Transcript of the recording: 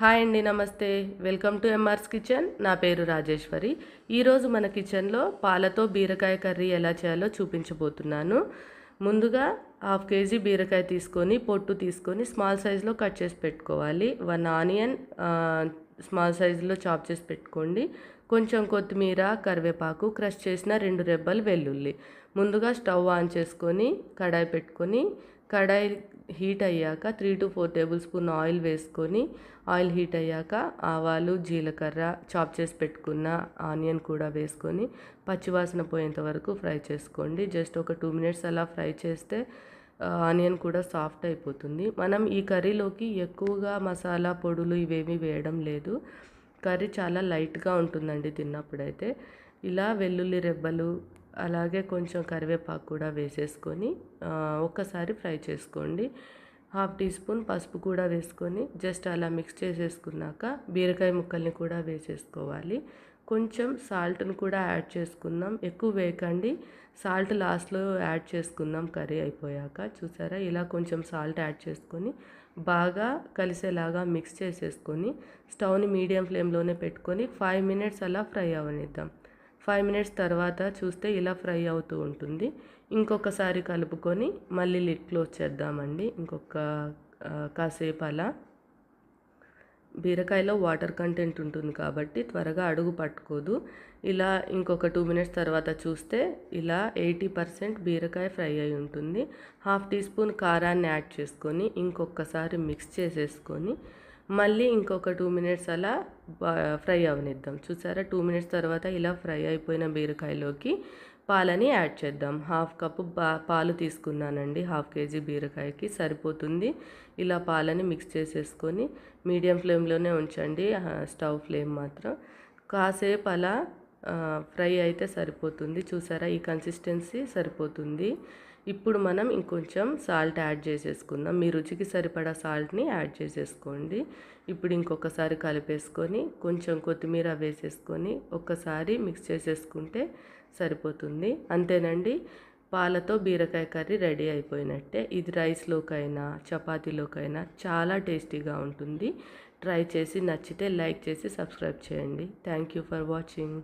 Hi అండి నమస్తే. Welcome to MRS kitchen. నా పేరు రాజేశ్వరి. ఈరోజు మన కిచెన్లో పాలతో బీరకాయ కర్రీ ఎలా చేయాలో చూపించబోతున్నాను. ముందుగా హాఫ్ కేజీ బీరకాయ తీసుకొని పొట్టు తీసుకొని స్మాల్ సైజులో కట్ చేసి పెట్టుకోవాలి. వన్ ఆనియన్ స్మాల్ సైజులో చాప్ చేసి పెట్టుకోండి. కొంచెం కొత్తిమీర కరివేపాకు క్రష్ చేసిన రెండు రెబ్బలు వెల్లుల్లి. ముందుగా స్టవ్ ఆన్ చేసుకొని కడాయి పెట్టుకొని కడాయి హీట్ అయ్యాక three to four tablespoon oil వేసుకొని ఆయిల్ హీట్ అయ్యాక ఆవాలు జీలకర్ర చాప్ చేసి పెట్టుకున్న ఆనియన్ కూడా వేసుకొని పచ్చివాసన పోయేంత వరకు ఫ్రై చేసుకోండి. జస్ట్ ఒక టూ మినిట్స్ అలా ఫ్రై చేస్తే ఆనియన్ కూడా సాఫ్ట్ అయిపోతుంది. మనం ఈ కర్రీలోకి ఎక్కువగా మసాలా పొడులు ఇవేమీ వేయడం లేదు. కర్రీ చాలా లైట్గా ఉంటుందండి తిన్నప్పుడైతే. ఇలా వెల్లుల్లి రెబ్బలు అలాగే కొంచెం కరివేపాకు కూడా వేసేసుకొని ఒక్కసారి ఫ్రై చేసుకోండి. హాఫ్ టీ స్పూన్ పసుపు కూడా వేసుకొని జస్ట్ అలా మిక్స్ చేసేసుకున్నాక బీరకాయ ముక్కల్ని కూడా వేసేసుకోవాలి. కొంచెం సాల్ట్ను కూడా యాడ్ చేసుకుందాం. ఎక్కువ వేయకండి. సాల్ట్ లాస్ట్లో యాడ్ చేసుకుందాం. కర్రీ అయిపోయాక చూసారా? ఇలా కొంచెం సాల్ట్ యాడ్ చేసుకొని బాగా కలిసేలాగా మిక్స్ చేసేసుకొని స్టవ్ని మీడియం ఫ్లేమ్లోనే పెట్టుకొని ఫైవ్ మినిట్స్ అలా ఫ్రై అవనిద్దాం. ఫైవ్ మినిట్స్ తర్వాత చూస్తే ఇలా ఫ్రై అవుతూ ఉంటుంది. ఇంకొకసారి కలుపుకొని మళ్ళీ లిడ్ క్లోజ్ చేద్దామండి. ఇంకొక కాసేపు అలా. బీరకాయలో వాటర్ కంటెంట్ ఉంటుంది కాబట్టి త్వరగా అడుగు పట్టుకోదు. ఇలా ఇంకొక టూ మినిట్స్ తర్వాత చూస్తే ఇలా ఎయిటీ పర్సెంట్ బీరకాయ ఫ్రై అయి ఉంటుంది. హాఫ్ టీ స్పూన్ కారాన్ని యాడ్ చేసుకొని ఇంకొకసారి మిక్స్ చేసేసుకొని మళ్ళీ ఇంకొక టూ మినిట్స్ అలా ఫ్రై అవనిద్దాం. చూసారా? టూ మినిట్స్ తర్వాత ఇలా ఫ్రై అయిపోయిన బీరకాయలోకి పాలని యాడ్ చేద్దాం. హాఫ్ కప్పు పాలు తీసుకున్నానండి. హాఫ్ కేజీ బీరకాయకి సరిపోతుంది. ఇలా పాలని మిక్స్ చేసేసుకొని మీడియం ఫ్లేమ్లోనే ఉంచండి. స్టవ్ ఫ్లేమ్ మాత్రం. కాసేపు అలా ఫ్రై అయితే సరిపోతుంది. చూసారా? ఈ కన్సిస్టెన్సీ సరిపోతుంది. ఇప్పుడు మనం ఇంకొంచెం సాల్ట్ యాడ్ చేసేసుకుందాం. మీ రుచికి సరిపడా సాల్ట్ని యాడ్ చేసేసుకోండి. ఇప్పుడు ఇంకొకసారి కలిపేసుకొని కొంచెం కొత్తిమీర వేసేసుకొని ఒక్కసారి మిక్స్ చేసేసుకుంటే సరిపోతుంది. అంతేనండి? పాలతో బీరకాయ కర్రీ రెడీ అయిపోయినట్టే. ఇది రైస్లోకైనా చపాతీలోకైనా చాలా టేస్టీగా ఉంటుంది. ట్రై చేసి నచ్చితే లైక్ చేసి సబ్స్క్రైబ్ చేయండి. Thank you for watching